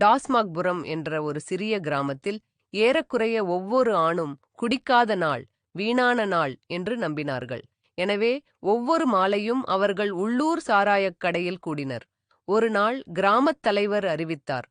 டாஸ்மாக்புரம் என்ற ஒரு சிறிய கிராமத்தில் ஏறக்குறைய ஒவ்வொரு ஆணும் குடிக்காத நாள் வீணான நாள் என்று நம்பினார்கள். எனவே ஒவ்வொரு மாலையும் அவர்கள் உள்ளூர் சாராயக் கடையில் கூடினர். ஒரு நாள் கிராமத் தலைவர் அறிவித்தார்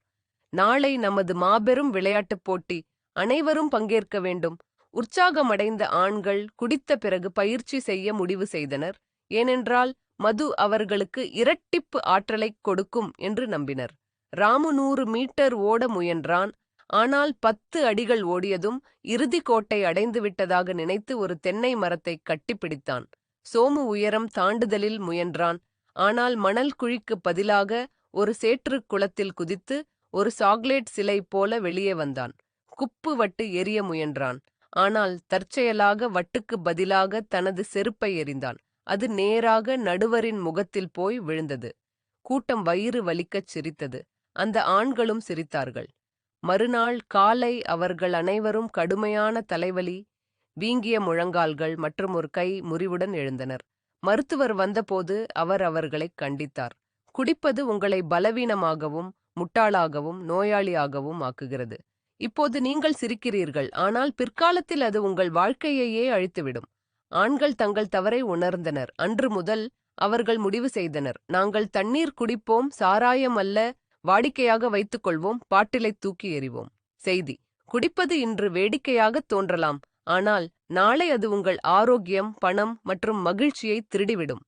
நாளை நமது மாபெரும் விளையாட்டுப் போட்டி அனைவரும் பங்கேற்க வேண்டும். உற்சாகமடைந்த ஆண்கள் குடித்த பிறகு பயிற்சி செய்ய முடிவு செய்தனர். ஏனென்றால் மது அவர்களுக்கு இரட்டிப்பு ஆற்றலைக் கொடுக்கும் என்று நம்பினர். ராமு நூறு மீட்டர் ஓட முயன்றான். ஆனால் பத்து அடிகள் ஓடியதும் இறுதி கோட்டை அடைந்து விட்டதாக நினைத்து ஒரு தென்னை மரத்தை கட்டிப்பிடித்தான் சோமு உயரம் தாண்டுதலில் முயன்றான். ஆனால் மணல் குழிக்கு பதிலாக ஒரு சேற்றுக் குளத்தில் குதித்து ஒரு சாக்லேட் சிலை போல வெளியே வந்தான். குப்பு வட்டு எரிய முயன்றான். ஆனால் தற்செயலாக வட்டுக்கு பதிலாக தனது செருப்பை எறிந்தான். அது நேராக நடுவரின் முகத்தில் போய் விழுந்தது. கூட்டம் வயிறு வலிக்கச் சிரித்தது. அந்த ஆண்களும் சிரித்தார்கள். மறுநாள் காலை அவர்கள் அனைவரும் கடுமையான தலைவலி வீங்கிய முழங்கால்கள் மற்றும் ஒரு கை முறிவுடன் எழுந்தனர். மருத்துவர் வந்தபோது அவர் அவர்களைக் கண்டித்தார். குடிப்பது உங்களை பலவீனமாகவும் முட்டாளாகவும் நோயாளியாகவும் ஆக்குகிறது. இப்போது நீங்கள் சிரிக்கிறீர்கள் ஆனால் பிற்காலத்தில் அது உங்கள் வாழ்க்கையையே அழித்துவிடும். ஆண்கள் தங்கள் தவறை உணர்ந்தனர். அன்று முதல் அவர்கள் முடிவு செய்தனர். நாங்கள் தண்ணீர் குடிப்போம் சாராயம் அல்ல வாடிக்கையாக வைத்துக் கொள்வோம் பாட்டிலை தூக்கி எறிவோம். செய்தி குடிப்பது இன்று வேடிக்கையாக தோன்றலாம் ஆனால் நாளை அது உங்கள் ஆரோக்கியம் பணம் மற்றும் மகிழ்ச்சியை திருடிவிடும்.